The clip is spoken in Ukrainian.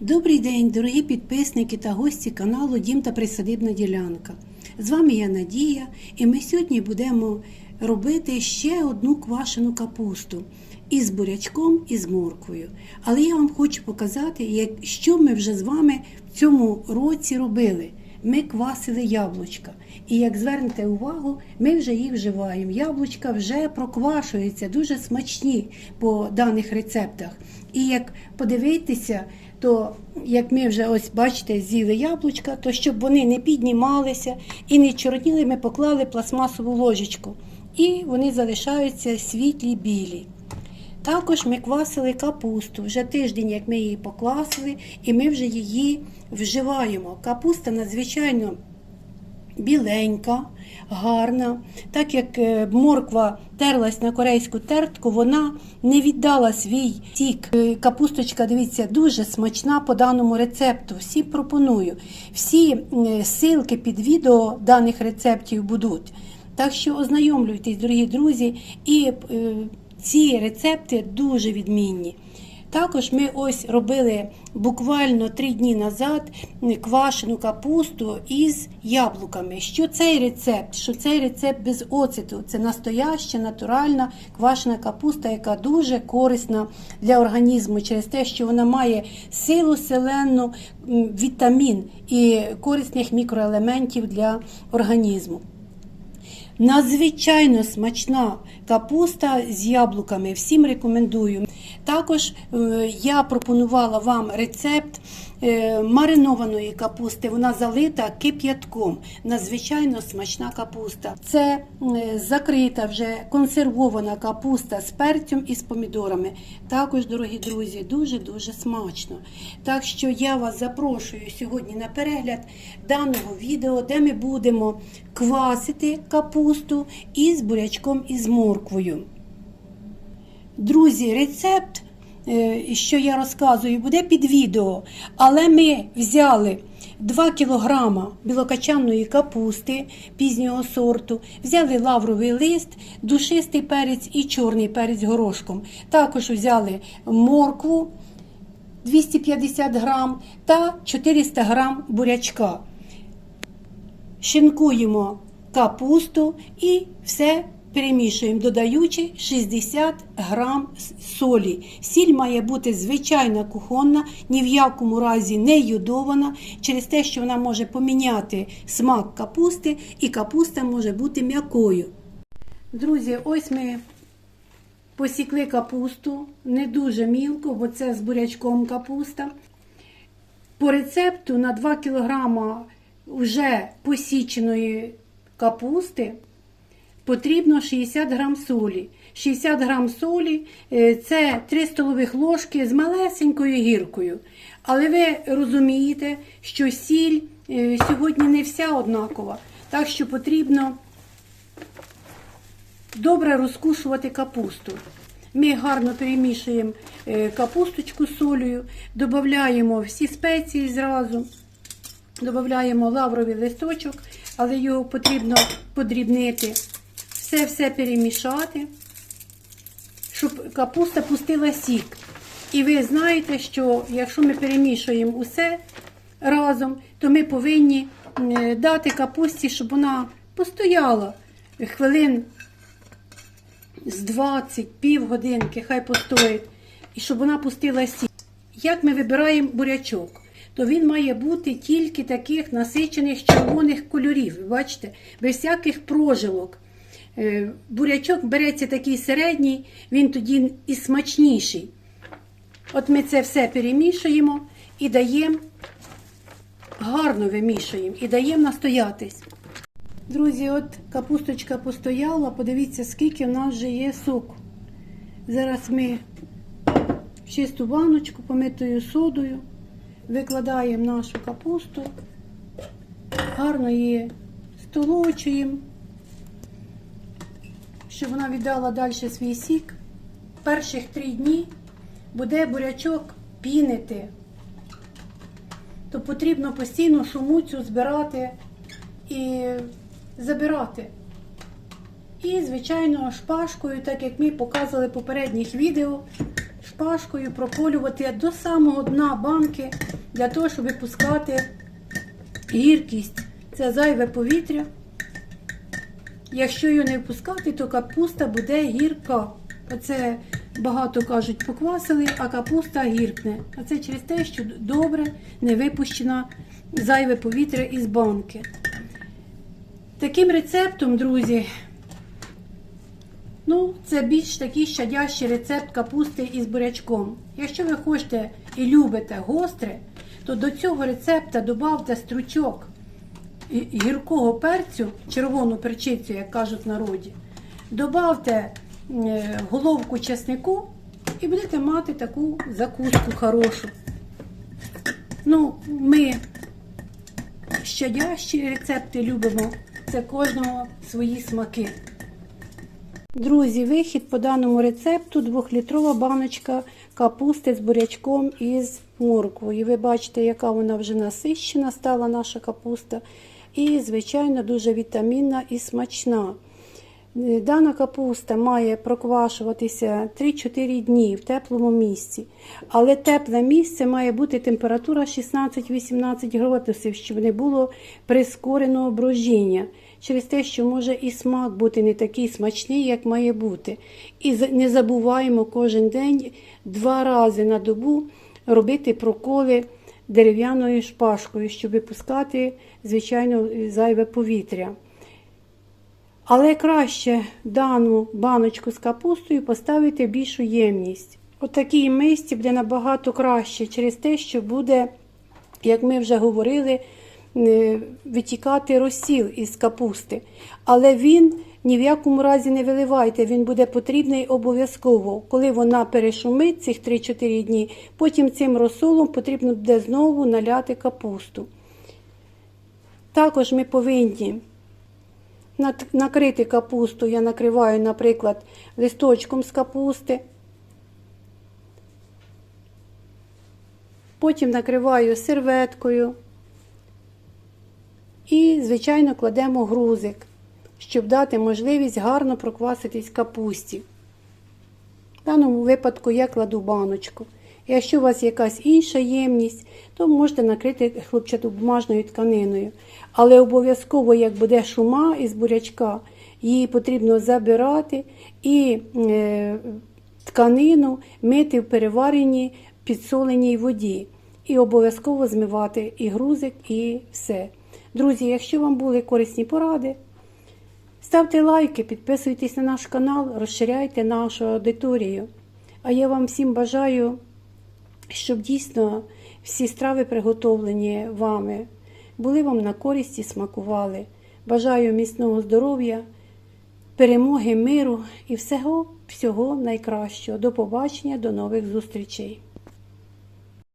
Добрий день, дорогі підписники та гості каналу Дім та Присадибна ділянка. З вами я Надія, і ми сьогодні будемо робити ще одну квашену капусту із бурячком і з морквою. Але я вам хочу показати, що ми вже з вами в цьому році робили. Ми квасили яблучка. І як звернете увагу, ми вже їх вживаємо. Яблучка вже проквашуються, дуже смачні по даних рецептах. І як подивитися, то як ми вже ось бачите, з'їли яблучка, то щоб вони не піднімалися і не чорніли, ми поклали пластмасову ложечку. І вони залишаються світлі білі. Також ми квасили капусту. Вже тиждень, як ми її поквасили, і ми вже її вживаємо. Капуста надзвичайно біленька, гарна. Так як е, морква терлась на корейську тертку, вона не віддала свій сік. Е, Капусточка, дивіться, дуже смачна по даному рецепту. Всі пропоную. Всі е, ссылки під відео даних рецептів будуть. Так що ознайомлюйтесь, дорогі друзі, і ці рецепти дуже відмінні. Також ми ось робили буквально три дні назад квашену капусту із яблуками. Що цей рецепт? Що цей рецепт без оцету? Це настояща, натуральна квашена капуста, яка дуже корисна для організму через те, що вона має силу селенну, м, вітамін і корисних мікроелементів для організму. Надзвичайно смачна капуста з яблуками. Всім рекомендую. Також е, я пропонувала вам рецепт маринованої капусти. Вона залита кип'ятком. Надзвичайно смачна капуста. Це е, закрита вже консервована капуста з перцем і з помідорами. Також, дорогі друзі, дуже-дуже смачно. Так що я вас запрошую сьогодні на перегляд даного відео, де ми будемо квасити капусту із бурячком і з морквою. Друзі, рецепт, е, що я розказую, буде під відео. Але ми взяли 2 кг білокачанної капусти пізнього сорту, взяли лавровий лист, душистий перець і чорний перець горошком. Також взяли моркву 250 грам та 400 грам бурячка. Шинкуємо капусту і все перемішуємо, додаючи 60 грам солі. Сіль має бути звичайна кухонна, ні в якому разі не йодована, через те, що вона може поміняти смак капусти, і капуста може бути м'якою. Друзі, ось ми посікли капусту, не дуже мілко, бо це з бурячком капуста. По рецепту на 2 кг вже посіченої капусти потрібно 60 грам солі. 60 грам солі е, це 3 столових ложки з малесенькою гіркою. Але ви розумієте, що сіль е, сьогодні не вся однакова, так що потрібно добре розкушувати капусту. Ми гарно перемішуємо е, капусточку з солею, додаємо всі спеції зразу, додаємо лавровий листочок, але його потрібно подрібнити. Все-все перемішати, щоб капуста пустила сік. І ви знаєте, що якщо ми перемішуємо усе разом, то ми повинні дати капусті, щоб вона постояла хвилин з 20, півгодинки, хай постоїть, і щоб вона пустила сік. Як ми вибираємо бурячок, то він має бути тільки таких насичених червоних кольорів. Бачите, без всяких прожилок. Е, Бурячок береться такий середній, він тоді і смачніший. От ми це все перемішуємо і даємо, гарно вимішуємо і даємо настоятись. Друзі, от капусточка постояла, подивіться, скільки в нас вже є соку. Зараз ми в чисту баночку помитою содою викладаємо нашу капусту, гарно її столочуємо, щоб вона віддала далі свій сік. Перших три дні буде бурячок пінити, то потрібно постійно шумуцю збирати і забирати. І, звичайно, шпажкою, так як ми показували в попередніх відео, шпажкою прополювати до самого дна банки для того, щоб випускати гіркість. Це зайве повітря. Якщо її не впускати, то капуста буде гірка. Оце багато кажуть, поквасили, а капуста гіркне. А це через те, що добре не випущено зайве повітря із банки. Таким рецептом, друзі, ну, це більш такий щадящий рецепт капусти із бурячком. Якщо ви хочете і любите гостре, то до цього рецепта додавте стручок гіркого перцю, червону перчицю, як кажуть в народі. Добавте е, головку чеснику і будете мати таку закуску хорошу. Ну, ми щадящі рецепти любимо. Це кожного свої смаки. Друзі, вихід по даному рецепту 2-літрова баночка капусти з бурячком і з морквою. Ви бачите, яка вона вже насищена стала наша капуста. І, звичайно, дуже вітамінна і смачна. Е, Дана капуста має проквашуватися 3-4 дні в теплому місці. Але тепле місце має бути температура 16-18 градусів, щоб не було прискореного брожіння. Через те, що може і смак бути не такий смачний, як має бути. І не забуваємо кожен день два рази на добу робити проколи дерев'яною шпажкою, щоб випускати, звичайно, зайве повітря. Але краще дану баночку з капустою поставити більшу ємність. У такій мисці буде набагато краще через те, що буде, як ми вже говорили, е, витікати розсіл із капусти. Але він ні в якому разі не виливайте, він буде потрібний обов'язково. Коли вона перешумить цих 3-4 дні, потім цим розсолом потрібно буде знову наляти капусту. Також ми повинні Накрити капусту я накриваю, наприклад, листочком з капусти. Потім накриваю серветкою. І, звичайно, кладемо грузик, щоб дати можливість гарно прокваситись капусті. В даному випадку я кладу баночку. Якщо у вас якась інша ємність, то можете накрити хлопчатобумажною тканиною. Але обов'язково, як буде шума із бурячка, її потрібно забирати і е, тканину мити в перевареній підсоленій воді. І обов'язково змивати і грузик, і все. Друзі, якщо вам були корисні поради, Ставте лайки, підписуйтесь на наш канал, розширяйте нашу аудиторію. А я вам всім бажаю, щоб дійсно всі страви, приготовлені вами, були вам на користь і смакували. Бажаю міцного здоров'я, перемоги, миру і всього, всього найкращого. До побачення, до нових зустрічей.